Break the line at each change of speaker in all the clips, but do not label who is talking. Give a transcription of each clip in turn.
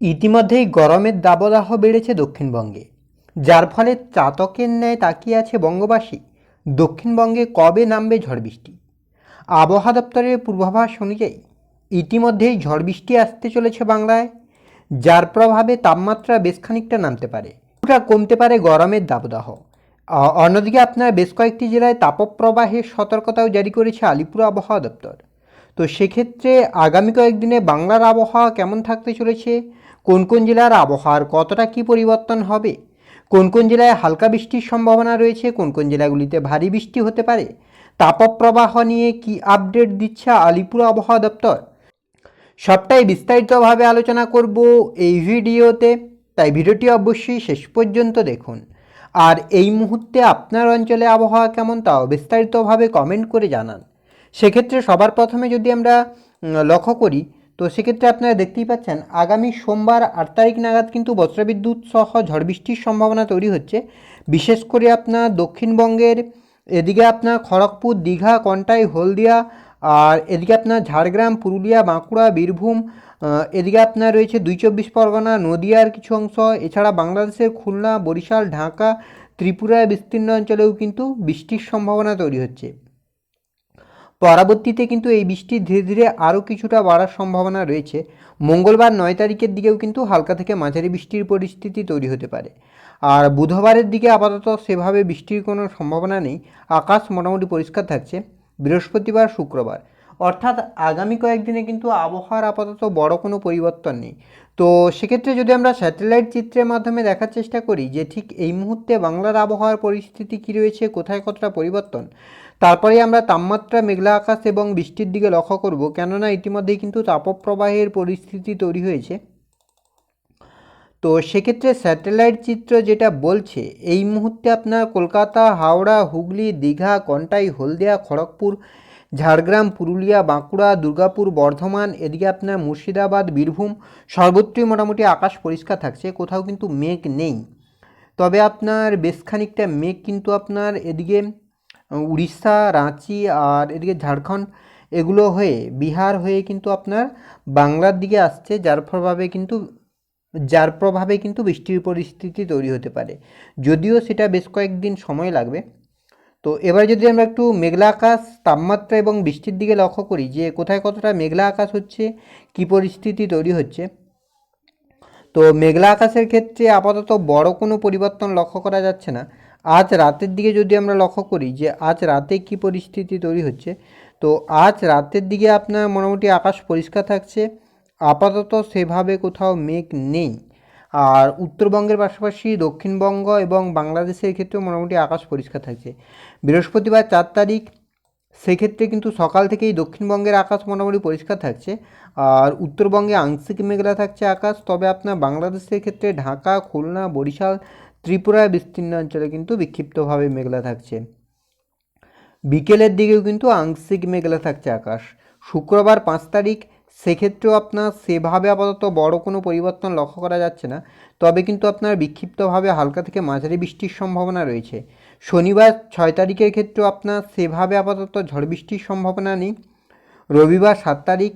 ইতিমধ্যেই গরমের দাবদাহ বেড়েছে দক্ষিণবঙ্গে। যার ফলে চাতকের ন্যায় তাকিয়ে আছে বঙ্গবাসী। দক্ষিণবঙ্গে কবে নামবে ঝড় বৃষ্টি? আবহাওয়া দপ্তরের পূর্বাভাস অনুযায়ী ইতিমধ্যেই ঝড় বৃষ্টি আসতে চলেছে বাংলায়। যার প্রভাবে তাপমাত্রা বেশ খানিকটা নামতে পারে। কিছুটা কমতে পারে গরমের দাবদাহ। অন্যদিকে আপনার বেশ কয়েকটি জেলায় তাপপ্রবাহের সতর্কতাও জারি করেছে আলিপুর আবহাওয়া দপ্তর। তো সেক্ষেত্রে আগামী কয়েকদিনে বাংলার আবহাওয়া কেমন থাকতে চলেছে? কোন কোন জেলার আবহাওয়ার কতটা কি পরিবর্তন হবে? কোন কোন জেলায় হালকা বৃষ্টির সম্ভাবনা রয়েছে? কোন কোন জেলাগুলিতে ভারী বৃষ্টি হতে পারে? তাপপ্রবাহ নিয়ে কি আপডেট দিচ্ছে আলিপুর আবহাওয়া দপ্তর? সবটাই বিস্তারিতভাবে আলোচনা করব এই ভিডিওতে, তাই ভিডিওটি অবশ্যই শেষ পর্যন্ত দেখুন। আর এই মুহূর্তে আপনার অঞ্চলে আবহাওয়া কেমন তাও বিস্তারিতভাবে কমেন্ট করে জানান। সেক্ষেত্রে সবার প্রথমে যদি আমরা লক্ষ্য করি তো সেক্ষেত্রে আপনারা দেখতেই পাচ্ছেন, আগামী সোমবার আট তারিখ নাগাদ কিন্তু বজ্রবিদ্যুৎ সহ ঝড় বৃষ্টির সম্ভাবনা তৈরি হচ্ছে। বিশেষ করে আপনার দক্ষিণবঙ্গের, এদিকে আপনার খড়গপুর, দীঘা, কন্টাই, হলদিয়া, আর এদিকে আপনার ঝাড়গ্রাম, পুরুলিয়া, বাঁকুড়া, বীরভূম এদিকে আপনার রয়েছে দুই চব্বিশ পরগনা, নদিয়ার কিছু অংশ, এছাড়া বাংলাদেশের খুলনা, বরিশাল, ঢাকা, ত্রিপুরার বিস্তীর্ণ অঞ্চলেও কিন্তু বৃষ্টির সম্ভাবনা তৈরি হচ্ছে। পরবর্তীতে কিন্তু এই বৃষ্টি ধীরে ধীরে আরও কিছুটা বাড়ার সম্ভাবনা রয়েছে। মঙ্গলবার নয় তারিখের দিকেও কিন্তু হালকা থেকে মাঝারি বৃষ্টির পরিস্থিতি তৈরি হতে পারে। আর বুধবারের দিকে আপাতত সেভাবে বৃষ্টির কোনো সম্ভাবনা নেই। আকাশ মোটামুটি পরিষ্কার থাকছে। বৃহস্পতিবার, শুক্রবার। অর্থাৎ আগামী কয়েকদিনে কিন্তু আবহাওয়ার আপাতত বড় কোনো পরিবর্তন নেই। তো সেক্ষেত্রে যদি আমরা স্যাটেলাইট চিত্রের মাধ্যমে দেখার চেষ্টা করি যে ঠিক এই মুহূর্তে বাংলার আবহাওয়ার পরিস্থিতি কী রয়েছে, কোথায় কতটা পরিবর্তন তারপরে আমরা তাপমাত্রা, মেঘলা আকাশ এবং বৃষ্টির দিকে লক্ষ্য করব। কেননা ইতিমধ্যেই কিন্তু তাপপ্রবাহের পরিস্থিতি তৈরি হয়েছে। তো সেক্ষেত্রে স্যাটেলাইট চিত্র যেটা বলছে, এই মুহূর্তে আপনার কলকাতা, হাওড়া, হুগলি, দীঘা, কন্টাই, হলদিয়া, খড়গপুর, ঝাড়গ্রাম, পুরুলিয়া, বাঁকুড়া, দুর্গাপুর, বর্ধমান, এদিকে আপনার মুর্শিদাবাদ, বীরভূম, সর্বত্রই মোটামুটি আকাশ পরিষ্কার থাকছে, কোথাও কিন্তু মেঘ নেই। তবে আপনার বেশ খানিকটা মেঘ কিন্তু আপনার এদিকে উড়িষ্যা, রাঁচি আর এদিকে ঝাড়খণ্ড, এগুলো হয়ে বিহার হয়ে কিন্তু আপনার বাংলার দিকে আসছে, যার প্রভাবে কিন্তু, যার প্রভাবে কিন্তু বৃষ্টির পরিস্থিতি তৈরি হতে পারে। যদিও সেটা বেশ কয়েকদিন সময় লাগবে। তো এবার যদি আমরা একটু মেঘলা আকাশ, তাপমাত্রা এবং বৃষ্টির দিকে লক্ষ্য করি, যে কোথায় কতটা মেঘলা আকাশ হচ্ছে, কী পরিস্থিতি তৈরি হচ্ছে, তো মেঘলা আকাশের ক্ষেত্রে আপাতত বড় কোনো পরিবর্তন লক্ষ্য করা যাচ্ছে না। আজ রাতের দিকে যদি আমরা লক্ষ্য করি যে আজ রাতে কি পরিস্থিতি তৈরি হচ্ছে, তো আজ রাতের দিকে আপনার মোটামুটি আকাশ পরিষ্কার থাকছে, আপাতত সেভাবে কোথাও মেঘ নেই। আর উত্তরবঙ্গের পাশাপাশি দক্ষিণবঙ্গ এবং বাংলাদেশের ক্ষেত্রেও মোটামুটি আকাশ পরিষ্কার থাকছে। বৃহস্পতিবার চার তারিখ, সেক্ষেত্রে কিন্তু সকাল থেকেই দক্ষিণবঙ্গের আকাশ মোটামুটি পরিষ্কার থাকছে। আর উত্তরবঙ্গে আংশিক মেঘলা থাকছে আকাশ, তবে আপনার বাংলাদেশের ক্ষেত্রে ঢাকা, খুলনা, বরিশাল ত্রিপুরার বিস্তীর্ণ অঞ্চলে কিন্তু বিক্ষিপ্তভাবে মেঘলা থাকছে। বিকেলের দিকেও কিন্তু আংশিক মেঘলা থাকছে আকাশ। শুক্রবার পাঁচ তারিখ, সেক্ষেত্রেও আপনার সেভাবে আপাতত বড় কোনো পরিবর্তন লক্ষ্য করা যাচ্ছে না। তবে কিন্তু আপনার বিক্ষিপ্তভাবে হালকা থেকে মাঝারি বৃষ্টির সম্ভাবনা রয়েছে। শনিবার ছয় তারিখের ক্ষেত্রেও আপনার সেভাবে আপাতত ঝড় বৃষ্টির সম্ভাবনা নেই। রবিবার সাত তারিখ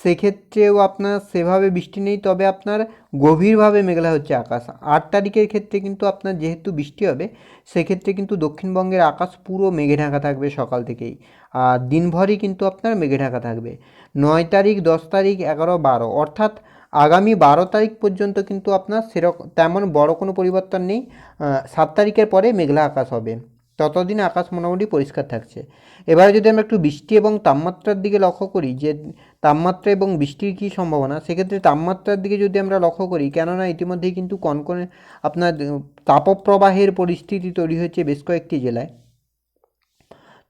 সেক্ষেত্রেও আপনার সেভাবে বৃষ্টি নেই, তবে আপনার গভীরভাবে মেঘলা হচ্ছে আকাশ। আট তারিখের ক্ষেত্রে কিন্তু আপনার যেহেতু বৃষ্টি হবে, সেক্ষেত্রে কিন্তু দক্ষিণবঙ্গের আকাশ পুরো মেঘে ঢাকা থাকবে সকাল থেকেই। আর দিনভরই কিন্তু আপনার মেঘে ঢাকা থাকবে। নয় তারিখ, দশ তারিখ, এগারো, বারো। অর্থাৎ আগামী বারো তারিখ পর্যন্ত কিন্তু আপনার সেরকম তেমন বড় কোনো পরিবর্তন নেই। সাত তারিখের পরে মেঘলা আকাশ হবে। ততদিন আকাশ মোটামুটি পরিষ্কার থাকছে। এবারে যদি আমরা একটু বৃষ্টি এবং তাপমাত্রার দিকে লক্ষ্য করি যে তাপমাত্রা এবং বৃষ্টির কী সম্ভাবনা, সেক্ষেত্রে তাপমাত্রার দিকে যদি আমরা লক্ষ্য করি, কেননা ইতিমধ্যেই কিন্তু কনকনে আপনার তাপপ্রবাহের পরিস্থিতি তৈরি হয়েছে বেশ কয়েকটি জেলায়।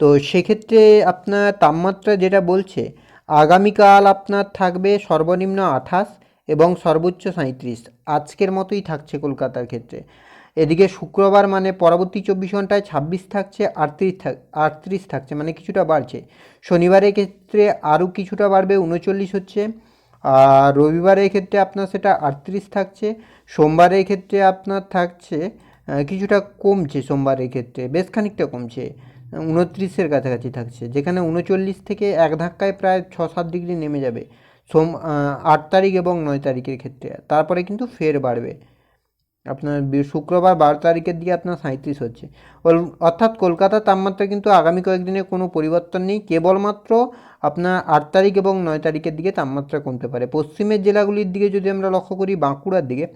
তো সেক্ষেত্রে আপনার তাপমাত্রা যেটা বলছে, আগামীকাল আপনার থাকবে সর্বনিম্ন আঠাশ এবং সর্বোচ্চ সাঁত্রিশ আজকের মতোই থাকছে কলকাতার ক্ষেত্রে। এদিকে শুক্রবার মানে পরবর্তী চব্বিশ ঘন্টায় ছাব্বিশ থাকছে, আটত্রিশ থাক আটত্রিশ থাকছে মানে কিছুটা বাড়ছে। শনিবারের ক্ষেত্রে আরও কিছুটা বাড়বে, উনচল্লিশ হচ্ছে। আর রবিবারের ক্ষেত্রে আপনার সেটা আটত্রিশ থাকছে। সোমবারের ক্ষেত্রে আপনার থাকছে কিছুটা কমছে সোমবারের ক্ষেত্রে, বেশ খানিকটা কমছে। উনত্রিশের কাছাকাছি থাকছে, যেখানে উনচল্লিশ থেকে এক ধাক্কায় প্রায় ছ সাত ডিগ্রি নেমে যাবে। সোম আট তারিখ এবং নয় তারিখের ক্ষেত্রে। তারপরে কিন্তু ফের বাড়বে। আপনার শুক্রবার বারো তারিখের দিকে আপনার সাঁত্রিশ হচ্ছে। অর্থাৎ কলকাতার তাপমাত্রা কিন্তু আগামী কয়েকদিনে কোনো পরিবর্তন নেই। কেবলমাত্র আপনার আট তারিখ এবং নয় তারিখের দিকে তাপমাত্রা কমতে পারে। পশ্চিমের জেলাগুলির দিকে যদি আমরা লক্ষ্য করি, বাঁকুড়ার দিকে,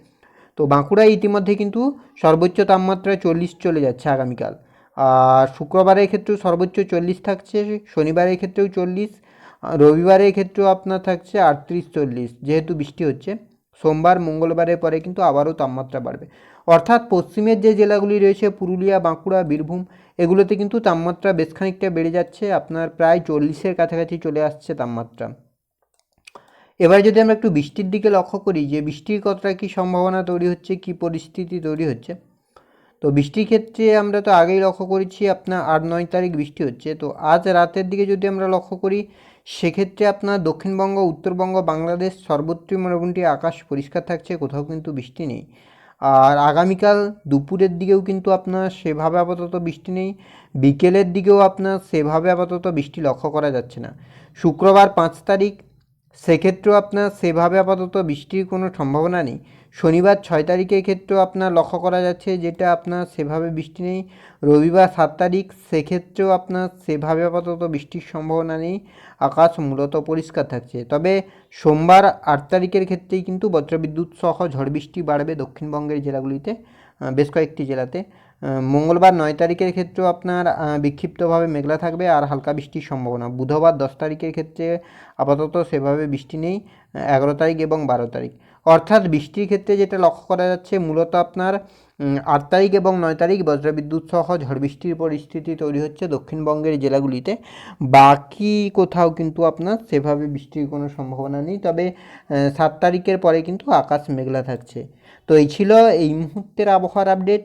তো বাঁকুড়ায় ইতিমধ্যে কিন্তু সর্বোচ্চ তাপমাত্রা চল্লিশ চলে যাচ্ছে আগামীকাল। আর শুক্রবারের ক্ষেত্রেও সর্বোচ্চ চল্লিশ থাকছে, শনিবারের ক্ষেত্রেও চল্লিশ, রবিবারের ক্ষেত্রেও আপনার থাকছে আটত্রিশ চল্লিশ, যেহেতু বৃষ্টি হচ্ছে। সোমবার, মঙ্গলবারের পরে কিন্তু আবারও তাপমাত্রা বাড়বে। অর্থাৎ পশ্চিমের যে জেলাগুলি রয়েছে, পুরুলিয়া, বাঁকুড়া, বীরভূম, এগুলোতে কিন্তু তাপমাত্রা বেশ খানিকটা বেড়ে যাচ্ছে। আপনার প্রায় চল্লিশের কাছাকাছি চলে আসছে তাপমাত্রা। এবার যদি আমরা একটু বৃষ্টির দিকে লক্ষ্য করি, যে বৃষ্টির কতটা কী সম্ভাবনা তৈরি হচ্ছে, কী পরিস্থিতি তৈরি হচ্ছে, তো বৃষ্টির ক্ষেত্রে আমরা তো আগেই লক্ষ্য করেছি, আপনার আট নয় তারিখ বৃষ্টি হচ্ছে। তো আজ রাতের দিকে যদি আমরা লক্ষ্য করি সেক্ষেত্রে আপনার দক্ষিণবঙ্গ, উত্তরবঙ্গ, বাংলাদেশ সর্বত্রই মোটামুটি আকাশ পরিষ্কার থাকছে, কোথাও কিন্তু বৃষ্টি নেই। আর আগামীকাল দুপুরের দিকেও কিন্তু আপনার সেভাবে আপাতত বৃষ্টি নেই, বিকেলের দিকেও আপনার সেভাবে আপাতত বৃষ্টি লক্ষ্য করা যাচ্ছে না। শুক্রবার পাঁচ তারিখ সেক্ষেত্রেও আপনার সেভাবে আপাতত বৃষ্টির কোনো সম্ভাবনা নেই। শনিবার ছয় তারিখের ক্ষেত্রেও আপনার লক্ষ্য করা যাচ্ছে যেটা আপনার সেভাবে বৃষ্টি নেই। রবিবার সাত তারিখ, সেক্ষেত্রেও আপনার সেভাবে আপাতত বৃষ্টির সম্ভাবনা নেই। আকাশ মূলত পরিষ্কার থাকছে। তবে সোমবার আট তারিখের ক্ষেত্রেই কিন্তু বজ্রবিদ্যুৎ সহ ঝড় বৃষ্টি বাড়বে দক্ষিণবঙ্গের জেলাগুলিতে বেশ কয়েকটি জেলাতে। মঙ্গলবার নয় তারিখের ক্ষেত্রেও আপনার বিক্ষিপ্তভাবে মেঘলা থাকবে আর হালকা বৃষ্টির সম্ভাবনা। বুধবার দশ তারিখের ক্ষেত্রে আপাতত সেভাবে বৃষ্টি নেই এগারো তারিখ এবং বারো তারিখ। অর্থাৎ বৃষ্টির ক্ষেত্রে যেটা লক্ষ্য করা যাচ্ছে, মূলত আপনার আট তারিখ এবং নয় তারিখ বজ্রবিদ্যুৎ সহ ঝড় বৃষ্টির পরিস্থিতি তৈরি হচ্ছে দক্ষিণবঙ্গের জেলাগুলিতে। বাকি কোথাও কিন্তু আপনার সেভাবে বৃষ্টির কোনো সম্ভাবনা নেই, তবে সাত তারিখের পরে কিন্তু আকাশ মেঘলা থাকছে। তো এই ছিল এই মুহূর্তের আবহাওয়ার আপডেট।